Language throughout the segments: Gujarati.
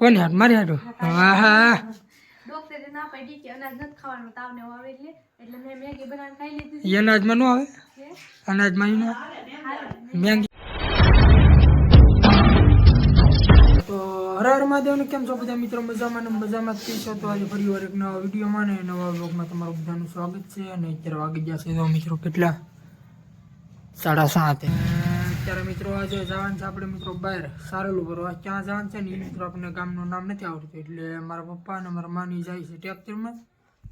કોની હાથ મારી હાટું હા હા ડોક્ટરે ના પાડી કે અનાજ નથી ખાવાનું તાવ ને આવે એટલે. એટલે મેં મેગી બનાવીને ખાઈ લીધી એ અનાજમાં ન આવે? અનાજમાં ન. મેંગી. તો હર હર મહાદેવને કેમ છો બધા મિત્રો? મજામાં ને મજામાં જ છો? તો આજે ફરી વાર એક નવા વિડીયોમાં ને નવા વ્લોગમાં તમારું બધાનું સ્વાગત છે. અને અત્યારે વાગી ગયા છે તો મિત્રો કેટલા? સાડા સાત. અત્યારે મિત્રો આજે જવાનું છે, આપણે મિત્રો બહાર સારેલું ભરવા ક્યાં જવાનું છે ને એ મિત્રો આપણને ગામનું નામ નથી આવડતું. એટલે મારા પપ્પા અને મારા માની જાય છે ટ્રેક્ટરમાં.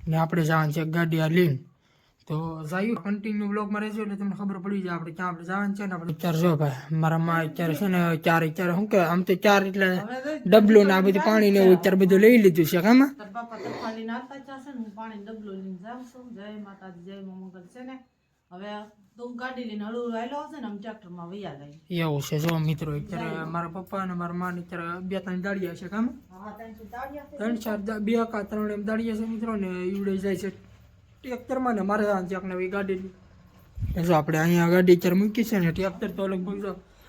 ને આપણે જવાનું છે ગાડી આ લઈને. તો જાયું. કન્ટિન્યુ બ્લોગમાં રહેજો એટલે તમને ખબર પડી જાય આપણે ક્યાં આપણે જવાનું છે ને આપણે અત્યારે જો ભાઈ, મારા માં અત્યારે છે ને ચાર અત્યારે શું કે આમ તો ચાર એટલે ડબલું ને આ બધું પાણી ને એવું અત્યારે બધું લઈ લીધું છે કામાં તાર બાપા તરફા લઈને આવતા જશે ને, હું પાણી ડબલો લઈને જાઉં છું. જય માતાજી, જય મા મંગલ છે ને. હવે તું ગાડી લઈને હળવું આવેલો હશે ને અમે ટ્રેક્ટરમાં વૈયા જાય. એવું છે જો મિત્રો અત્યારે મારા પપ્પા અને મારા માં અત્યારે બે ત્રણ દાડિયા છે કામ. ત્રણ ચાર બે કા ત્રણ એમ દાડિયા છે મિત્રો ને ઈવડે જાય છે. ટ્રેક્ટરમાં ને મારે ત્યાં ને ગાડી જો આપણે અહીંયા ગાડી અત્યારે મૂકી છે ને ટ્રેક્ટર તો લગભગ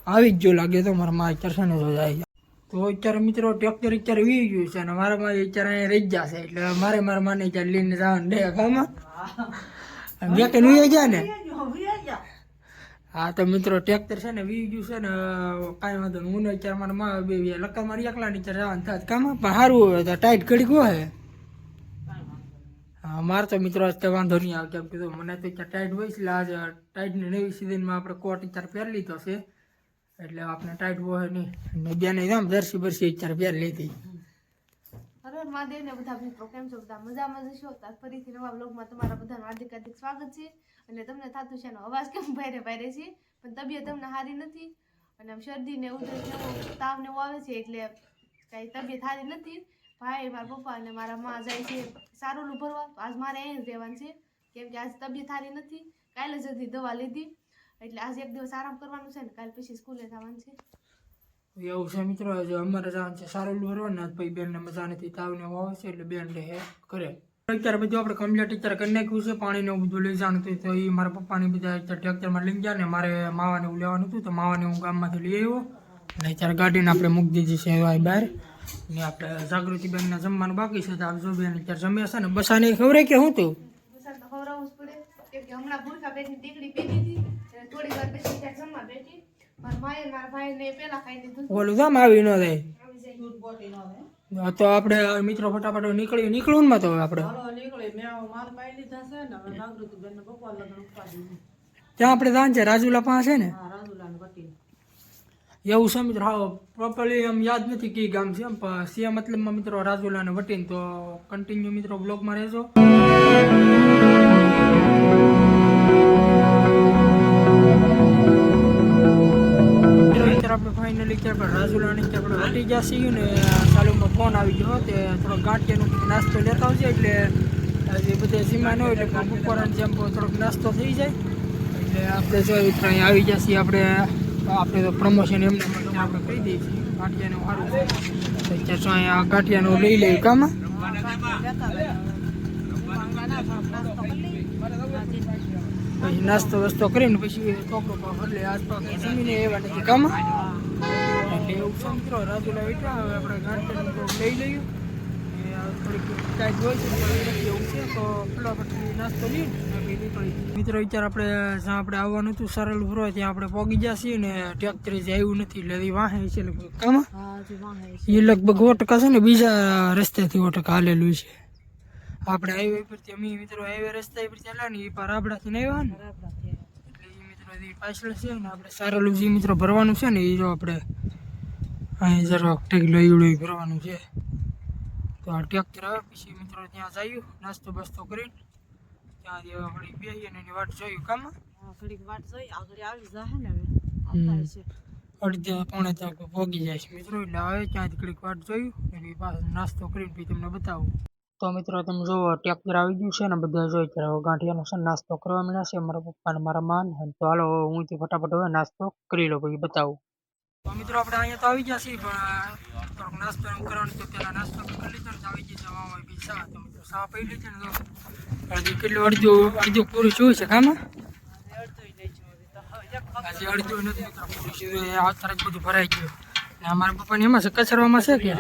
આવી જ જો લાગે તો મારા માં અત્યારે છે ને જો જાય. તો અત્યારે મિત્રો ટ્રેક્ટર અત્યારે વી ગયું છે અને મારા માં અત્યારે અહીંયા રહી જશે એટલે મારે મારા માને અત્યારે લઈને જવાનું દે ગામમાં કે જાય ને? વૈયા ગયા. હા તો મિત્રો ટ્રેક્ટર છે ને વી ગયું છે ને કાંઈ વાંધો નહીં. હું ને અત્યારે મારા માં બે લક્કા મારી એકલા નીચે જવાનું થાય. કામ પણ સારું હોય તો ટાઈટ ઘડી ગયો હે. મારે તો મિત્રો આજ વાંધો નહીં આવે. કેમ કીધું મને તો ત્યાં ટાઈટ હોય છે એટલે આજે ટાઈટની નવી સિઝનમાં આપણે કોટ અત્યારે પહેરી લીધો છે. એટલે આપણે ટાઈટ હોય નહીં. બેને આમ જર્સી બરસી અત્યારે પહેરી લીધી. હર મહાદેવ ને બધા મિત્રો, કેમ છો? બધા મજા છો? તો ફરીથી નવા બ્લોગમાં તમારા બધાનું હાર્દિક હાર્દિક સ્વાગત છે. અને તમને થતું છે એનો અવાજ કેમ ભારે ભાઈરે છે? પણ તબિયત તમને સારી નથી અને આમ શરદી ને ઉધરસ તાવ ને એવું આવે છે એટલે કાંઈ તબિયત સારી નથી. ભાઈ, મારા પપ્પા અને મારા માં જાય છે સારું ભરવા. તો આજ મારે અહીં જ રહેવાનું છે. કેમ કે આજ તબિયત સારી નથી. કાલે જ હજી દવા લીધી. એટલે આજે એક દિવસ આરામ કરવાનું છે ને કાલે પછી સ્કૂલે જવાનું છે. એવું છે મિત્રો આજે અમારે જવાનું છે સારું ભરવાના પછી બેનને મજા નથી, તાવને આવે છે, એટલે બેન લે કરે અત્યારે બધું આપણે કમ્પ્લીટ અત્યારે કરી નાખ્યું છે પાણીને એવું બધું લઈ જવાનું હતું તો એ મારા પપ્પાને બધા અત્યારે ટ્રેક્ટરમાં લઈ ગયા ને, મારે માવાને એવું લેવાનું હતું, તો માવાને હું ગામમાંથી લઈ આવ્યો. અને અત્યારે ગાડીને આપણે મૂકી દીધી છે બહાર. ને આપણે જાગૃતિ બેનના જમવાનું બાકી છે, તો જો બેન અત્યારે જમ્યા છે ને બસાને ખબર કે હું તું? જ હમણાં ભૂરખા બેનની ટીકડી પીધી હતી ઓલું જામ આવી ન થાય. તો આપણે મિત્રો ફટાફટ નીકળી નીકળું ને તો આપણે. હાલો નીકળી મેં આવો માલ પાઈ લીધા છે ને હવે જાગૃતિબેનને બપોર લગ્ન ઉપાડી દીધું. ત્યાં આપણે જાણ છે રાજુલા પાસે છે ને. એવું છે મિત્રો હા પ્રોપરલી આમ યાદ નથી કઈ ગામ છે પણ સિયા મતલબમાં મિત્રો રાજુલા ને વટીન તો કન્ટિન્યુ મિત્રો બ્લોગમાં રહેજો. આપણે ફાઇનલી અત્યારે આપણે રાજુલા અને અત્યારે આપણે વટી ગયા છીએ ને ચાલુમાં ફોન આવી ગયો તે થોડો ગાંઠિયાનો નાસ્તો લેતા આવશે એટલે જે બધે ન હોય એટલે બપોરાને જેમ થોડોક નાસ્તો થઈ જાય. એટલે આપણે જો મિત્રો આવી ગયા છીએ, આપણે આપણે તો પ્રમોશન એમને આપણે કહી દઈએ છીએ, ગાંઠિયાનું સારું જો અહીંયા ગાંઠિયાનું લઈ લઈએ કામ. લેતા ગયા. પાંગા. પછી નાસ્તો વસ્તો કરીને પછી પાવ એટલે આસપાસ જમીને એવા નથી કામ એટલે એવું સમજો રાજુલા બેઠા હવે આપણે ગાંઠિયાનું લઈ લઈએ થોડીક ટાઈટ હોય છે એવું છે તો ફટાફટ નાસ્તો પછી નીકળી મિત્રો વિચાર આપણે જ્યાં આપણે આવવાનું હતું સરળ ભરવા ત્યાં આપણે ગયા છીએ ને ટ્રેક્ટર જે આવ્યું નથી એટલે એ વાહે છે લગભગ કામ. એ લગભગ ઓટકા છે ને બીજા રસ્તેથી ઓટકા હાલેલું છે આપણે હાઈવે પરથી અમે મિત્રો હાઈવે રસ્તા પરથી હાલ્યા ને એ પાર રાબડાથી ને આવ્યા ને. બરાબર છે. એટલે એ મિત્રો એ પાછળ છે ને આપણે સારેલું જે મિત્રો ભરવાનું છે ને એ જો આપણે અહીં જરાક ટેગલો ઈવડું ભરવાનું છે. તો આ ટ્રેક્ટર આવે પછી મિત્રો ત્યાં જઈએ નાસ્તો બાસ્તો કરીને. ત્યાં વળી બેસીએ ને એની વાટ જોયું કામ? હા, ઘડીક વાટ જોઈ આગળ આવી જાહે ને હવે. આવતા હશે. અડધા પોણે તક પોગી જાય છે મિત્રો એટલે આવે ત્યાંથી ઘડીક વાટ જોયું એની પાસે નાસ્તો કરીને પછી તમને બતાવું. તો મિત્રો તમે જુઓ ટ્રેક્ટર આવી ગયું છે ને બધા જોઈ ત્યારે હવે ગાંઠિયાનો છે નાસ્તો કરવા મળ્યા છે. મારા પપ્પા ને મારા માન તો હાલો હું થી ફટાફટ હવે નાસ્તો કરી લો પછી બતાવું. તો મિત્રો આપણે અહીંયા તો આવી ગયા છીએ, પણ થોડોક નાસ્તો એમ કરવાનું તો પહેલાં નાસ્તો તો કરી લીધો ને તો આવી ગઈ જવા હોય બી ચા. તો મિત્રો ચા પી લીધી ને તો કેટલું અડધું અડધું પૂરું જોયું છે કામાં જોયું. તો આજે અડધું નથી મિત્રો, પૂરું છે આ તરફ બધું ભરાઈ ગયું. અમારા પપ્પા એમાં છે કચરવામાં છે કે?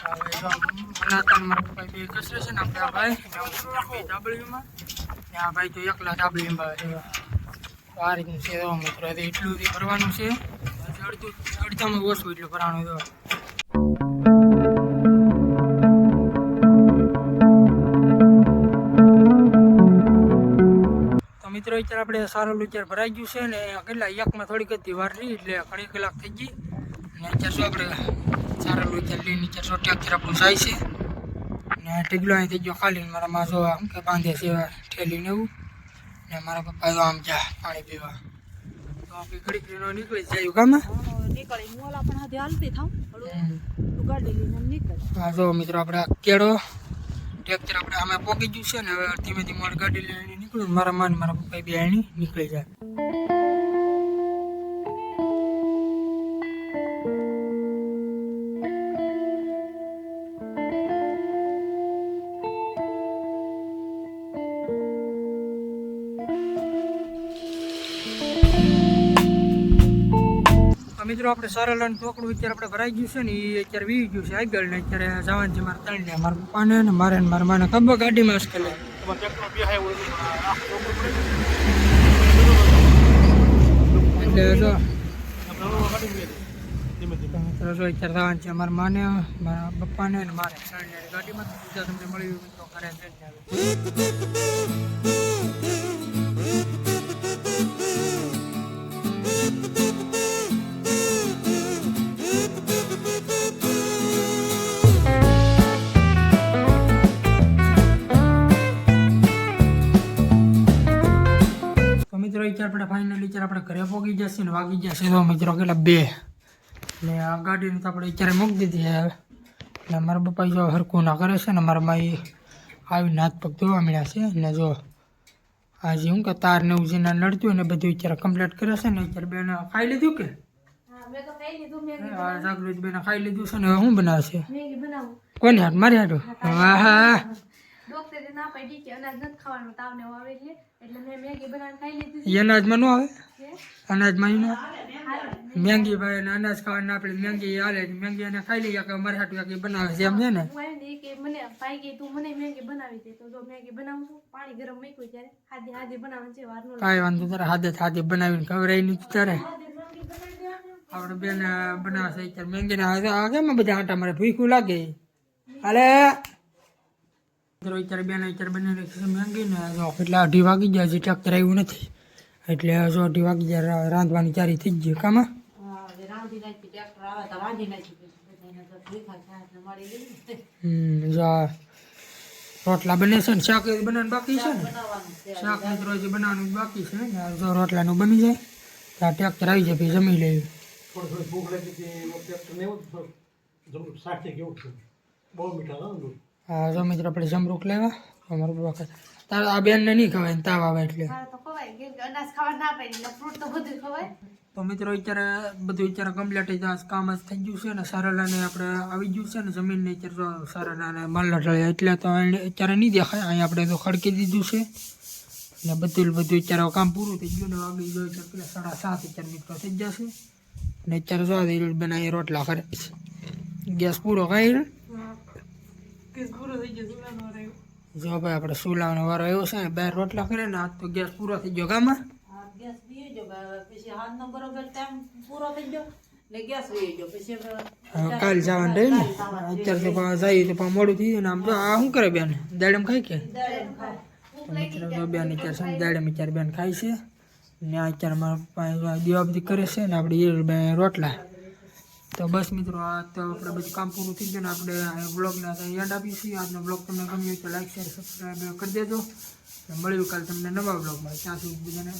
હવે જો મારા પપ્પા બે કચરે છે ને આપણે આ ભાઈ છું ડાબલીમાં આ ભાઈ તો એકલા ડાબલીમાં છે. આ રીતનું છે મિત્રો. તો એટલું ભરવાનું છે. અડધું અડધામાં ઓછું એટલું ભરવાનું તો મિત્રો અત્યારે આપણે સારો લુચાર ભરાઈ ગયું છે ને કેટલા એકમાં થોડીક જ વાર રહી એટલે ઘણી કલાક થઈ ગઈ. અને અત્યારે શું આપણે સારું લુચાર લઈને અત્યારે શું ટ્રેક્ટર આપણું જાય છે. ને ઢીગલો અહીં થઈ ગયો ખાલી મારા માસો આમ કે બાંધે છે ઠેલીને એવું. ને મારા પપ્પા તો આમ જા પાણી પીવા. નીકળી જાય ગામમાં નીકળી. હું આપણે પણ હાથે હાલતી થાઉં. લઈને આમ હા જો મિત્રો આપણે કેળો ટ્રેક્ટર આપણે આમાં પોકી ગયું છે ને હવે ધીમે ધીમે ગાડી લઈને નીકળું મારા માન મારા પપ્પા બે આણી નીકળી જાય. મિત્રો, આપણે સરળ અને ચોકડું અત્યારે આપણે ભરાઈ ગયું છે ને એ અત્યારે વી ગયું છે આગળ ને અત્યારે જવાનું છે મારા ત્રણ મારા પપ્પાને ને મારે ને મારા માને ખબર ગાડીમાં અસકેલે એટલે જો અત્યારે જવાનું છે મારા માને, મારા પપ્પાને ને મારે ત્રણ ગાડીમાં તમને મળી મિત્રો, ઘરે જઈને. આપણે ફાઇનલી અત્યારે આપણે ઘરે પહોંચી જશે ને વાગી જશે તો મિત્રો કેટલા બે. ને આ ગાડીને તો આપણે અત્યારે મૂકી દીધી છે હવે. એટલે મારા પપ્પા જો હરકું ના કરે છે ને મારા માઈ આવીને હાથ પગ ધોવા મળ્યા છે. ને જો આજે હું કે તાર ને એવું જેને નડતું ને બધું અત્યારે કમ્પ્લીટ કરે છે ને અત્યારે બેને ખાઈ લીધું કે? જાગૃત બેને ખાઈ લીધું છે ને હવે શું બનાવશે? કોની હાથ મારી હાટું? વાહ ડોક્ટરે ના પાડી કે અનાજ નથી ખાવાનું તાવને આવે એટલે. એટલે મેં મેગી બનાવીને ખાઈ લીધી એ અનાજમાં ન આવે? અનાજમાં ન આવે? મેંગી. ભાઈ ને અનાજ ખાવાના આપણે મેંગી હાલે મેંગી એને ખાઈ લઈએ કે અમારે હાટું કે બનાવે છે એમ છે ને? હું આવી કે મને ભાઈ કે તું મને મેગી બનાવી દે. તો જો મેગી બનાવું છું પાણી ગરમ મૂક્યું ત્યારે. હાદી હાદી બનાવવાનું છે વાર નો કાંઈ વાંધો તારે હાથે હાથે બનાવીને ખવડાવી નહીં તારે. આપણે બેન બનાવે છે મેંગીને આ કેમ આ બધા આટા મારે ભૂખું લાગે? મિત્રો અત્યારે બેન અત્યારે બની રહી છે મેંગી ને જો અઢી વાગી ગયા છે ટ્રેક્ટર આવ્યું નથી. એટલે જો અઢી વાગી ગયા રાંધવાની ચારી થઈ ગઈ કામાં? ભૂખા એટલે રોટલા બને છે ને શાક બનાવવાનું બાકી છે ને? શાક મિત્રો બનાવવાનું બાકી છે ને જો રોટલાનું બની જાય ત્યાં ટ્રેક્ટર આવી જાય પછી જમી લેવું. હા જો મિત્રો આપણે જમરૂખ લેવા. અમારું વખત તાર આ બેનને નહીં ખવાય ને તાવ આવે એટલે. તો મિત્રો અત્યારે બધું અત્યારે કમ્પ્લીટ થઈ જાય કામ જ થઈ ગયું છે ને સારાલાને આપણે આવી ગયું છે ને જમીનને અત્યારે સારાલાને માલ ઢળ્યા એટલે તો અત્યારે નહીં દેખાય. અહીં આપણે તો ખડકી દીધું છે. ને બધું બધું અત્યારે કામ પૂરું થઈ ગયું ને વાગી ગયો પેલા સાડા સાત અત્યારે મિત્રો થઈ જશે. ને અત્યારે જો બનાવી રોટલા કરે. ગેસ પૂરો ખાઈ પૂરો થઈ ગયો ચૂલાનો રહ્યો જો ભાઈ આપણે સુલાવાનો વારો આવ્યો છે ને બહાર રોટલા કરે ને આજ તો ગેસ પૂરો થઈ ગયો ગામમાં હા ગેસ પીએ જો પછી હાથનો બરોબર ટાઈમ પૂરો થઈ ગયો ને ગેસ પછી કાલ જવાનું રહી ને? અત્યારે તો પાછા જઈએ તો પાછું મોડું થઈ ગયું ને આમ તો આ શું કરે બેન? દાડમ ખાય કે? મિત્રો બેન અત્યારે દાડમ અત્યારે બેન ખાય છે ને અત્યારે મારા પપ્પા દીવા બધી કરે છે ને આપણે બે રોટલા. તો બસ મિત્રો, આ તો આપણે બધું કામ પૂરું થઈ ગયું ને આપણે બ્લોગને યાદ આપીશું આજનો બ્લોગ તમને ગમ્યો તો લાઈક શેર સબસ્ક્રાઈબ કરી દેજો. મળ્યું કાલ તમને નવા બ્લોગમાં ત્યાં સુધી બધાને.